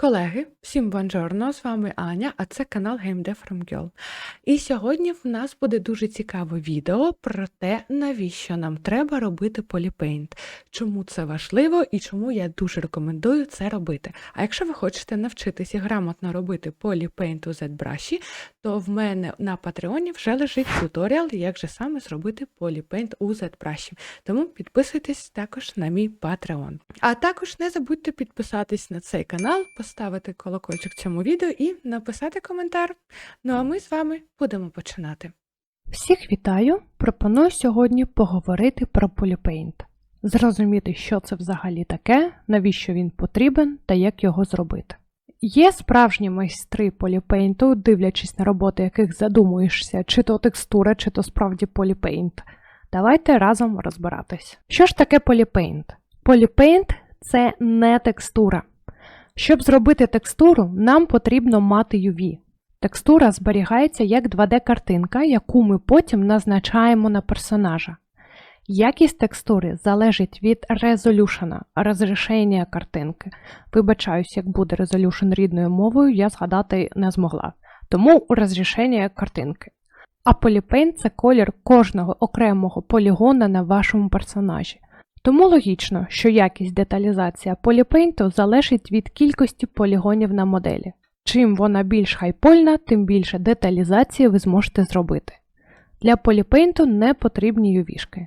Колеги, всім бонжорно, з вами Аня, а це канал GameDev from Girl. І сьогодні в нас буде дуже цікаве відео про те, навіщо нам треба робити поліпейнт, чому це важливо і чому я дуже рекомендую це робити. А якщо ви хочете навчитися грамотно робити поліпейнт у ZBrush, то в мене на Патреоні вже лежить туторіал, як же саме зробити поліпейнт у ZBrush. Тому підписуйтесь також на мій Patreon. А також не забудьте підписатись на цей канал, поставити колокольчик цьому відео і написати коментар. Ну а ми з вами будемо починати. Всіх вітаю! Пропоную сьогодні поговорити про поліпейнт, зрозуміти, що це взагалі таке, навіщо він потрібен та як його зробити. Є справжні майстри поліпейнту, дивлячись на роботи, яких задумуєшся, чи то текстура, чи то справді поліпейнт. Давайте разом розбиратись. Що ж таке поліпейнт? Поліпейнт це не текстура. Щоб зробити текстуру, нам потрібно мати UV. Текстура зберігається як 2D-картинка, яку ми потім назначаємо на персонажа. Якість текстури залежить від резолюшена, розрішення картинки. Вибачаюсь, як буде резолюшн рідною мовою, я згадати не змогла. Тому розрішення картинки. А поліпейнт це колір кожного окремого полігона на вашому персонажі. Тому логічно, що якість деталізація поліпейнту залежить від кількості полігонів на моделі. Чим вона більш хайпольна, тим більше деталізації ви зможете зробити. Для поліпейнту не потрібні ювішки.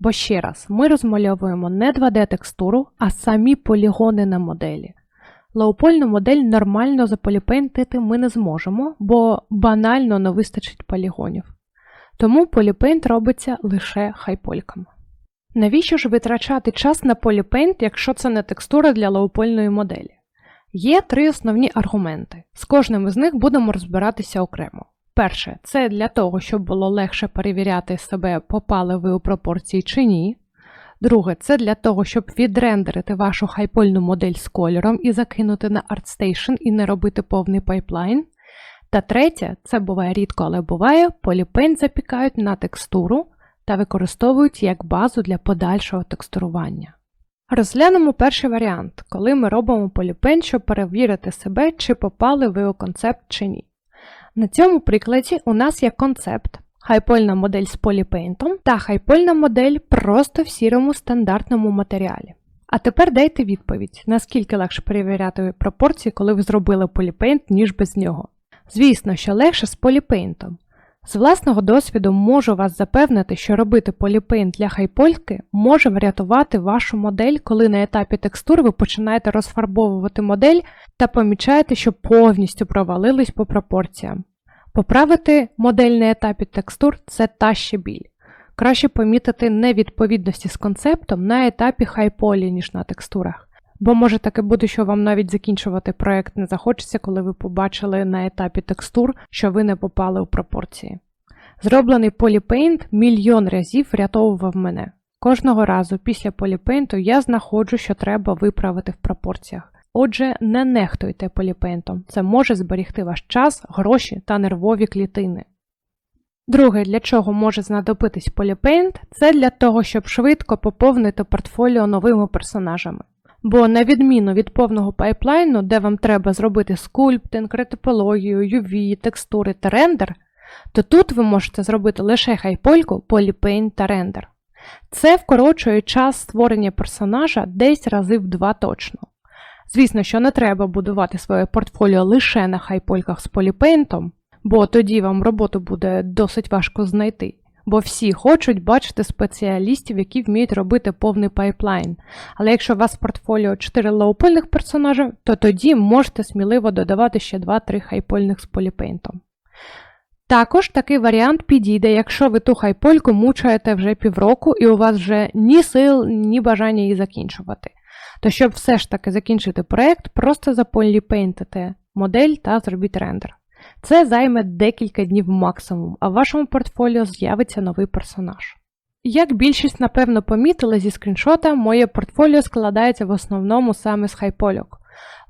Бо ще раз, ми розмальовуємо не 2D-текстуру, а самі полігони на моделі. Лоупольну модель нормально заполіпейнтити ми не зможемо, бо банально не вистачить полігонів. Тому поліпейнт робиться лише хайпольками. Навіщо ж витрачати час на поліпейнт, якщо це не текстура для лоупольної моделі? Є три основні аргументи. З кожним із них будемо розбиратися окремо. Перше, це для того, щоб було легше перевіряти себе, попали ви у пропорції чи ні. Друге, це для того, щоб відрендерити вашу хайпольну модель з кольором і закинути на ArtStation і не робити повний пайплайн. Та третє, це буває рідко, але буває, поліпейнт запікають на текстуру та використовують як базу для подальшого текстурування. Розглянемо перший варіант, коли ми робимо поліпейнт, щоб перевірити себе, чи попали ви у концепт чи ні. На цьому прикладі у нас є концепт, хайпольна модель з поліпейнтом та хайпольна модель просто в сірому стандартному матеріалі. А тепер дайте відповідь, наскільки легше перевіряти пропорції, коли ви зробили поліпейнт, ніж без нього. Звісно, що легше з поліпейнтом. З власного досвіду можу вас запевнити, що робити поліпейнт для хайпольки може врятувати вашу модель, коли на етапі текстур ви починаєте розфарбовувати модель та помічаєте, що повністю провалились по пропорціям. Поправити модель на етапі текстур це та ще біль. Краще помітити невідповідності з концептом на етапі хайполі, ніж на текстурах. Бо може таке бути, що вам навіть закінчувати проект не захочеться, коли ви побачили на етапі текстур, що ви не попали у пропорції. Зроблений поліпейнт мільйон разів врятовував мене. Кожного разу після поліпейнту я знаходжу, що треба виправити в пропорціях. Отже, не нехтуйте поліпейнтом, це може зберігти ваш час, гроші та нервові клітини. Друге, для чого може знадобитись поліпейнт, це для того, щоб швидко поповнити портфоліо новими персонажами. Бо, на відміну від повного пайплайну, де вам треба зробити скульптинг, ретопологію, UV, текстури та рендер, то тут ви можете зробити лише хайпольку, поліпейн та рендер. Це вкорочує час створення персонажа десь рази в два точно. Звісно, що не треба будувати своє портфоліо лише на хайпольках з поліпейнтом, бо тоді вам роботу буде досить важко знайти. Бо всі хочуть бачити спеціалістів, які вміють робити повний пайплайн. Але якщо у вас в портфоліо 4 лоупольних персонажів, то тоді можете сміливо додавати ще 2-3 хайпольних з поліпейнтом. Також такий варіант підійде, якщо ви ту хайпольку мучаєте вже півроку і у вас вже ні сил, ні бажання її закінчувати. То щоб все ж таки закінчити проект, просто заполіпейнтите модель та зробіть рендер. Це займе декілька днів максимум, а в вашому портфоліо з'явиться новий персонаж. Як більшість, напевно, помітили зі скріншота, моє портфоліо складається в основному саме з хайпольок.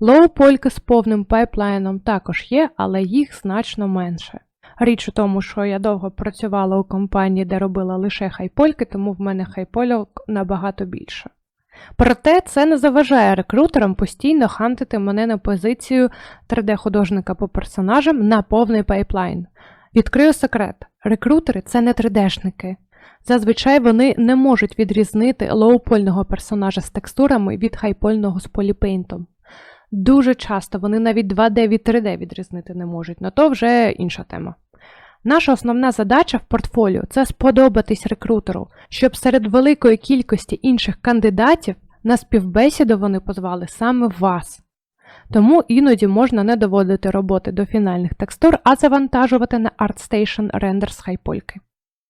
Лоу-польки з повним пайплайном також є, але їх значно менше. Річ у тому, що я довго працювала у компанії, де робила лише хайпольки, тому в мене хайпольок набагато більше. Проте це не заважає рекрутерам постійно хантити мене на позицію 3D-художника по персонажам на повний пайплайн. Відкрию секрет: рекрутери це не 3D-шники. Зазвичай вони не можуть відрізнити лоупольного персонажа з текстурами від хайпольного з поліпейнтом. Дуже часто вони навіть 2D від 3D відрізнити не можуть, но то вже інша тема. Наша основна задача в портфоліо це сподобатись рекрутеру, щоб серед великої кількості інших кандидатів на співбесіду вони позвали саме вас. Тому іноді можна не доводити роботи до фінальних текстур, а завантажувати на ArtStation рендер з хайпольки.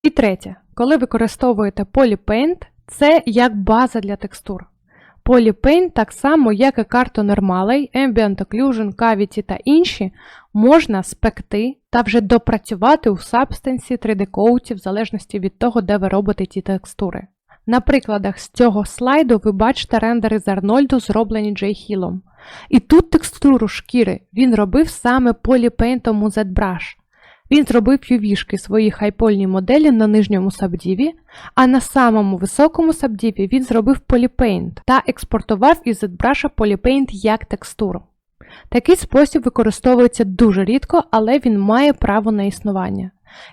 І третє, коли використовуєте PolyPaint, це як база для текстур. PolyPaint, так само як і карту Normalay, Ambient Occlusion, Cavity та інші, можна спекти та вже допрацювати у Substance 3D Coat в залежності від того, де ви робите ті текстури. На прикладах з цього слайду ви бачите рендери з Арнольду, зроблені Джей Хілом. І тут текстуру шкіри він робив саме поліпейнтом у ZBrush. Він зробив ювішки свої хайпольні моделі на нижньому сабдіві, а на самому високому сабдіві він зробив поліпейнт та експортував із ZBrush поліпейнт як текстуру. Такий спосіб використовується дуже рідко, але він має право на існування.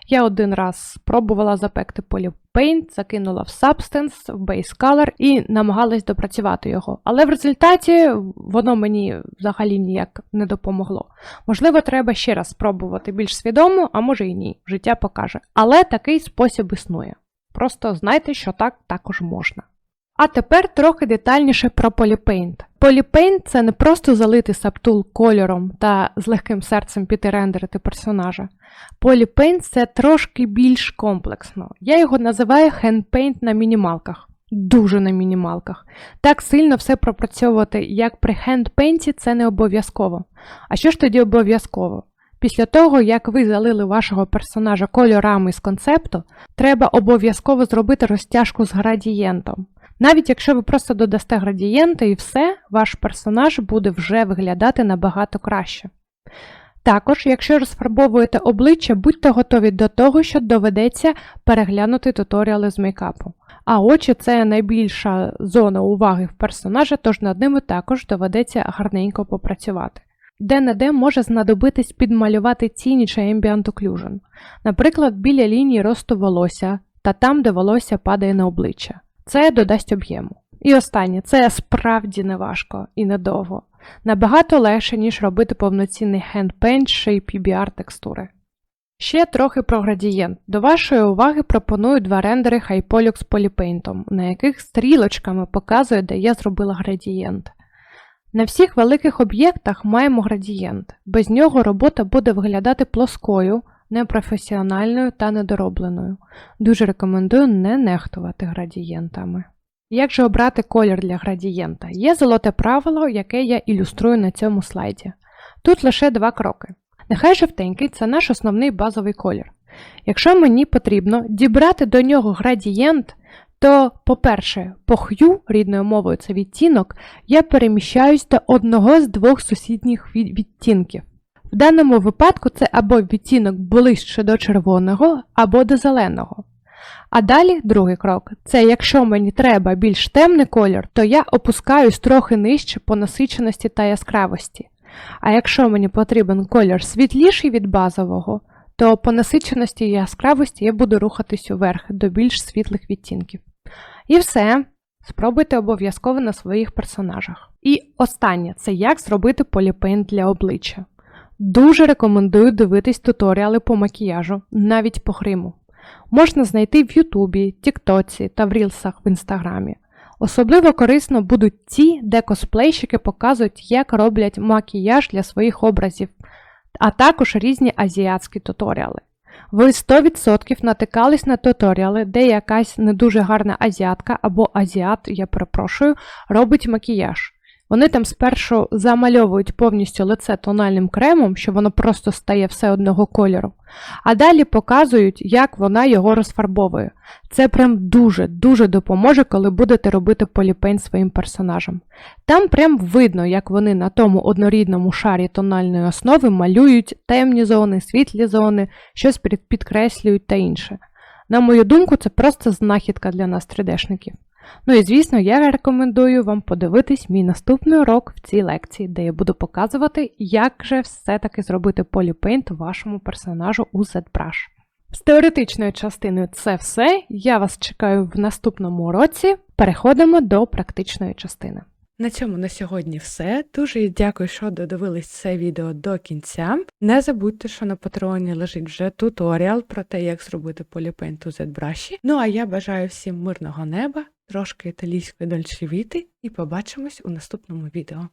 Я один раз спробувала запекти поліпейнт, закинула в Substance, в Base Color і намагалась допрацювати його. Але в результаті воно мені взагалі ніяк не допомогло. Можливо, треба ще раз спробувати більш свідомо, а може і ні. Життя покаже. Але такий спосіб існує. Просто знайте, що так також можна. А тепер трохи детальніше про Polypaint. Polypaint – це не просто залити саптул кольором та з легким серцем піти рендерити персонажа. Polypaint – це трошки більш комплексно. Я його називаю handpaint на мінімалках. Дуже на мінімалках. Так сильно все пропрацьовувати, як при хендпейнті, це не обов'язково. А що ж тоді обов'язково? Після того, як ви залили вашого персонажа кольорами з концепту, треба обов'язково зробити розтяжку з градієнтом. Навіть якщо ви просто додасте градієнти і все, ваш персонаж буде вже виглядати набагато краще. Також, якщо розфарбовуєте обличчя, будьте готові до того, що доведеться переглянути туторіали з мейкапу. А очі це найбільша зона уваги в персонажа, тож над ними також доведеться гарненько попрацювати. Де-не-де може знадобитись підмалювати тіні чи ambient occlusion, наприклад, біля лінії росту волосся та там, де волосся падає на обличчя. Це додасть об'єму. І останнє, це справді не важко і недовго. Набагато легше, ніж робити повноцінний handpaint чи PBR текстури. Ще трохи про градієнт. До вашої уваги пропоную два рендери Hypolix з поліпейнтом, на яких стрілочками показує, де я зробила градієнт. На всіх великих об'єктах маємо градієнт. Без нього робота буде виглядати плоскою, непрофесіональною та недоробленою. Дуже рекомендую не нехтувати градієнтами. Як же обрати колір для градієнта? Є золоте правило, яке я ілюструю на цьому слайді. Тут лише два кроки. Нехай жовтенький це наш основний базовий колір. Якщо мені потрібно дібрати до нього градієнт, то, по-перше, по х'ю, рідною мовою це відтінок, я переміщаюсь до одного з двох сусідніх відтінків. В даному випадку це або відтінок ближче до червоного, або до зеленого. А далі другий крок це якщо мені треба більш темний колір, то я опускаюсь трохи нижче по насиченості та яскравості. А якщо мені потрібен колір світліший від базового, то по насиченості і яскравості я буду рухатись уверх до більш світлих відтінків. І все. Спробуйте обов'язково на своїх персонажах. І останнє це як зробити поліпейнт для обличчя. Дуже рекомендую дивитись туторіали по макіяжу, навіть по гриму. Можна знайти в Ютубі, Тіктоці та в Рілсах в Інстаграмі. Особливо корисно будуть ті, де косплейщики показують, як роблять макіяж для своїх образів, а також різні азіатські туторіали. Ви 100% натикались на туторіали, де якась не дуже гарна азіатка або азіат, я перепрошую, робить макіяж. Вони там спершу замальовують повністю лице тональним кремом, що воно просто стає все одного кольору, а далі показують, як вона його розфарбовує. Це прям дуже-дуже допоможе, коли будете робити поліпейн своїм персонажам. Там прям видно, як вони на тому однорідному шарі тональної основи малюють темні зони, світлі зони, щось підкреслюють та інше. На мою думку, це просто знахідка для нас 3D-шників. Ну і звісно, я рекомендую вам подивитись мій наступний урок в цій лекції, де я буду показувати, як же все-таки зробити поліпейнт вашому персонажу у ZBrush. З теоретичною частиною це все. Я вас чекаю в наступному уроці. Переходимо до практичної частини. На цьому на сьогодні все. Дуже дякую, що додивились це відео до кінця. Не забудьте, що на патреоні лежить вже туторіал про те, як зробити поліпейнт у ZBrush. Ну а я бажаю всім мирного неба, трошки італійської дольчевіти і побачимось у наступному відео.